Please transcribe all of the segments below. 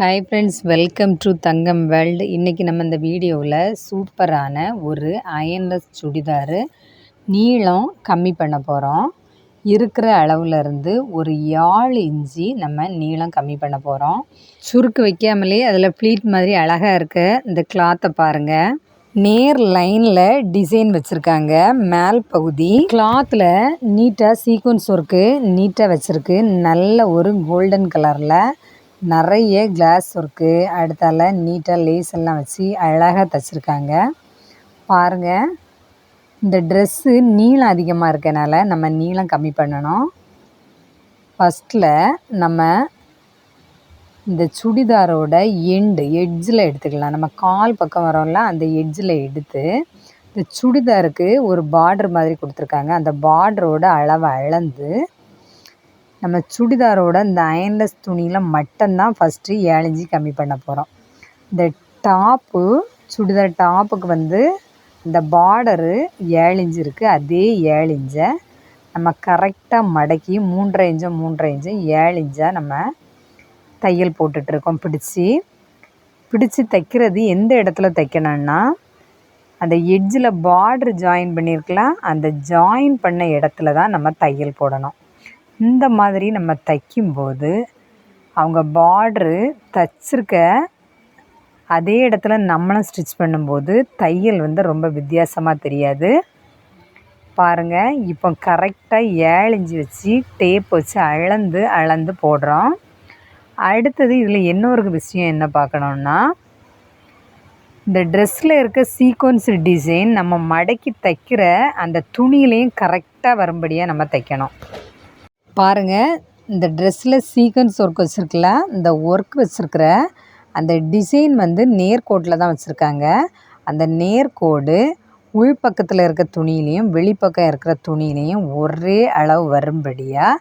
Hi friends welcome to Thangam world இன்றைக்கி நம்ம இந்த வீடியோவில் சூப்பரான ஒரு அயன்லெஸ் சுடிதாரு நீளம் கம்மி பண்ண போகிறோம் இருக்கிற அளவுலேருந்து ஒரு ஏழு இஞ்சி நம்ம நீளம் கம்மி பண்ண போகிறோம் சுருக்கு வைக்காமலே அதில் ப்ளீட் மாதிரி அழகாக இருக்க இந்த கிளாத்தை பாருங்கள் நேர் லைனில் டிசைன் வச்சுருக்காங்க. மேல் பகுதி கிளாத்தில் நீட்டாக சீக்வன்ஸ் ஒர்க்கு நீட்டாக வச்சுருக்கு. நல்ல ஒரு கோல்டன் கலரில் நிறைய கிளாஸ் ஒர்க்கு அடுத்தால நீட்டாக லேஸ் எல்லாம் வச்சு அழகாக தைச்சிருக்காங்க. பாருங்கள் இந்த ட்ரெஸ்ஸு நீளம் அதிகமாக இருக்கனால நம்ம நீளம் கம்மி பண்ணணும். ஃபஸ்ட்டில் நம்ம இந்த சுடிதாரோட எண்டு எட்ஜில் எடுத்துக்கலாம். நம்ம கால் பக்கம் வரோம்ல அந்த எட்ஜில் எடுத்து இந்த சுடிதாருக்கு ஒரு பார்டர் மாதிரி கொடுத்துருக்காங்க. அந்த பார்டரோட அளவை அளந்து நம்ம சுடிதாரோட இந்த அயன்லெஸ் துணியில் மட்டும்தான் ஃபஸ்ட்டு ஏழஞ்சி கம்மி பண்ண போகிறோம் இந்த டாப்பு சுடிதார் டாப்புக்கு வந்து இந்த பார்டரு ஏழு இன்ச்சு இருக்குது அதே ஏழு இன்ச்சை நம்ம கரெக்டாக மடக்கி மூன்றரை இன்ச்சும் மூன்றரை இன்ச்சும் ஏழு இன்ச்சாக நம்ம தையல் போட்டுட்ருக்கோம் பிடிச்சி பிடிச்சி தைக்கிறது எந்த இடத்துல தைக்கணும்னா அந்த எட்ஜில் பார்ட்ரு ஜாயின் பண்ணியிருக்கலாம் அந்த ஜாயின் பண்ண இடத்துல தான் நம்ம தையல் போடணும். இந்த மாதிரி நம்ம தைக்கும்போது அவங்க பார்ட்ரு தைச்சிருக்க அதே இடத்துல நம்மளும் ஸ்டிச் பண்ணும்போது தையல் வந்து ரொம்ப வித்தியாசமாக தெரியாது. பாருங்கள் இப்போ கரெக்டாக ஏழு இஞ்சி வச்சு டேப் வச்சு அளந்து அளந்து போடுறோம். அடுத்தது இதில் இன்னொரு விஷயம் என்ன பார்க்கணுன்னா இந்த ட்ரெஸ்ஸில் இருக்க சீக்வன்ஸ் டிசைன் நம்ம மடக்கி தைக்கிற அந்த துணியிலையும் கரெக்டாக வரும்படியாக நம்ம தைக்கணும். பாருங்கள் இந்த ட்ரெஸ்ஸில் சீக்வன்ஸ் ஒர்க் வச்சுருக்கல இந்த ஒர்க் வச்சுருக்கிற அந்த டிசைன் வந்து நேர்கோட்டில் தான் வச்சுருக்காங்க. அந்த நேர்கோடு உள்பக்கத்தில் இருக்க துணியிலையும் வெளிப்பக்கம் இருக்கிற துணியிலையும் ஒரே அளவு வரும்படியாக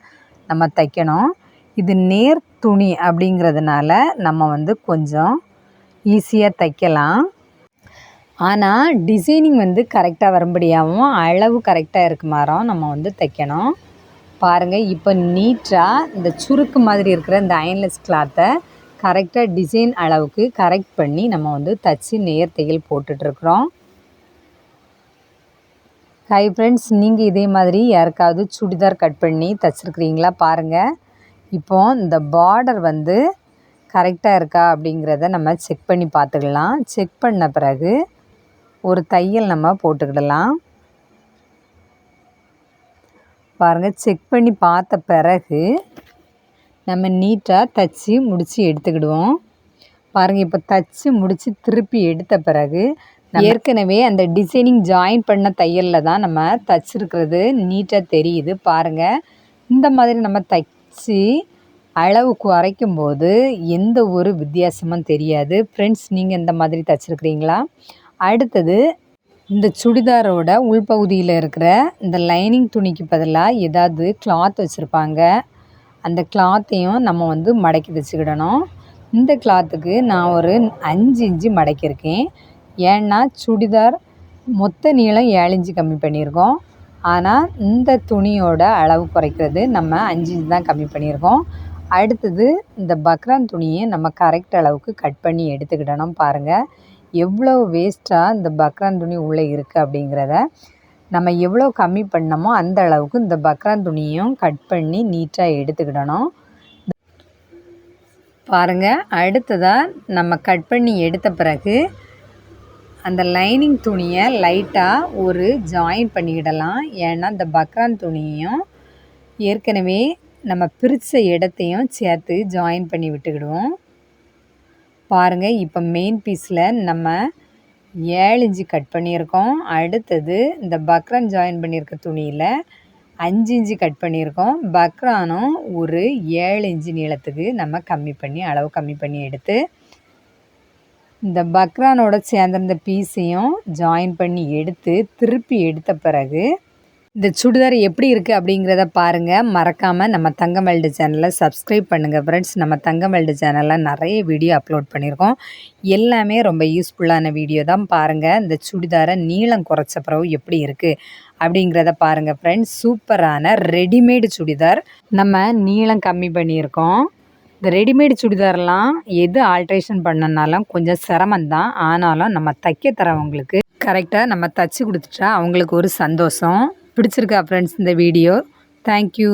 நம்ம தைக்கணும். இது நேர் துணி அப்படிங்கிறதுனால நம்ம வந்து கொஞ்சம் ஈஸியாக தைக்கலாம். ஆனால் டிசைனிங் வந்து கரெக்டாக வரும்படியாகவும் அளவு கரெக்டாக இருக்குமாறும் நம்ம வந்து தைக்கணும். பாருங்கள் இப்போ நீட்டாக இந்த சுருக்கு மாதிரி இருக்கிற இந்த அயன்லெஸ் கிளாத்தை கரெக்டாக டிசைன் அளவுக்கு கரெக்ட் பண்ணி நம்ம வந்து தச்சு நேர் தையல் போட்டுட்ருக்குறோம் ஹை ஃப்ரெண்ட்ஸ் நீங்கள் இதே மாதிரி யாருக்காவது சுடிதார் கட் பண்ணி தைச்சிருக்கிறீங்களா பாருங்கள் இப்போ இந்த பார்டர் வந்து கரெக்டாக இருக்கா அப்படிங்கிறத நம்ம செக் பண்ணி பார்த்துக்கலாம். செக் பண்ண பிறகு ஒரு தையல் நம்ம போட்டுக்கிடலாம். பாருங்கள் செக் பண்ணி பார்த்த பிறகு நம்ம நீட்டாக தச்சு முடித்து எடுத்துக்கிடுவோம். பாருங்கள் இப்போ தச்சு முடித்து திருப்பி எடுத்த பிறகு ஏற்கனவே அந்த டிசைனிங் ஜாயின் பண்ண தையலில் தான் நம்ம தச்சுருக்கிறது நீட்டாக தெரியுது. பாருங்கள் இந்த மாதிரி நம்ம தைச்சி அளவு குறைக்கும் போது எந்த ஒரு வித்தியாசமும் தெரியாது. ஃப்ரெண்ட்ஸ் நீங்கள் இந்த மாதிரி தைச்சிருக்கிறீங்களா அடுத்தது இந்த சுடிதாரோட உள்பகுதியில் இருக்கிற இந்த லைனிங் துணிக்கு பதிலாக ஏதாவது கிளாத் வச்சுருப்பாங்க. அந்த கிளாத்தையும் நம்ம வந்து மடக்கி வச்சுக்கிடணும். இந்த கிளாத்துக்கு நான் ஒரு அஞ்சு இன்ச்சு மடக்கியிருக்கேன். ஏன்னா சுடிதார் மொத்த நீளம் ஏழு இன்ச்சு கம்மி பண்ணியிருக்கோம். ஆனால் இந்த துணியோட அளவு குறைக்கிறது நம்ம அஞ்சு இன்ச்சு தான் கம்மி பண்ணியிருக்கோம். அடுத்தது இந்த பக்ரான் துணியை நம்ம கரெக்ட் அளவுக்கு கட் பண்ணி எடுத்துக்கிடணும் பாருங்கள் எவ்வளோ வேஸ்ட்டாக இந்த பக்ரான் துணி உள்ளே இருக்குது அப்படிங்கிறத நம்ம எவ்வளோ கம்மி பண்ணமோ அந்த அளவுக்கு இந்த பக்ரான் துணியும் கட் பண்ணி நீட்டாக எடுத்துக்கிடணும். பாருங்கள் அடுத்ததாக நம்ம கட் பண்ணி எடுத்த பிறகு அந்த லைனிங் துணியை லைட்டாக ஒரு ஜாயின் பண்ணிக்கிடலாம் ஏன்னா இந்த பக்ரான் துணியையும் ஏற்கனவே நம்ம பிரித்த இடத்தையும் சேர்த்து ஜாயின் பண்ணி விட்டுக்கிடுவோம். பாருங்கள் இப்போ மெயின் பீஸில் நம்ம ஏழு இன்ச்சு கட் பண்ணியிருக்கோம். அடுத்தது இந்த பக்ரான் ஜாயின் பண்ணியிருக்க துணியில் அஞ்சு இன்ச்சு கட் பண்ணியிருக்கோம். பக்ரானும் ஒரு ஏழு இன்ச்சு நீளத்துக்கு நம்ம கம்மி பண்ணி அளவு கம்மி பண்ணி எடுத்து இந்த பக்ரானோட சேர்ந்திருந்த பீஸையும் ஜாயின் பண்ணி எடுத்து திருப்பி எடுத்த பிறகு இந்த சுடிதார் எப்படி இருக்குது அப்படிங்கிறத பாருங்கள் மறக்காமல் நம்ம தங்கமல்டு சேனலை சப்ஸ்கிரைப் பண்ணுங்கள் ஃப்ரெண்ட்ஸ் நம்ம தங்கமல்டு சேனலில் நிறைய வீடியோ அப்லோட் பண்ணியிருக்கோம். எல்லாமே ரொம்ப யூஸ்ஃபுல்லான வீடியோ தான். பாருங்கள் இந்த சுடிதாரை நீளம் குறைச்ச பிறகு எப்படி இருக்குது அப்படிங்கிறத பாருங்கள் ஃப்ரெண்ட்ஸ் சூப்பரான ரெடிமேடு சுடிதார். நம்ம நீளம் கம்மி பண்ணியிருக்கோம். இந்த ரெடிமேட் சுடிதார்லாம் எது ஆல்ட்ரேஷன் பண்ணனாலும் கொஞ்சம் சிரமந்தான் ஆனாலும் நம்ம தைக்க தரவங்களுக்கு கரெக்டாக நம்ம தச்சு கொடுத்துட்டா அவங்களுக்கு ஒரு சந்தோஷம். பிடிச்சிருக்கா ஃப்ரெண்ட்ஸ் இந்த வீடியோ தேங்க்யூ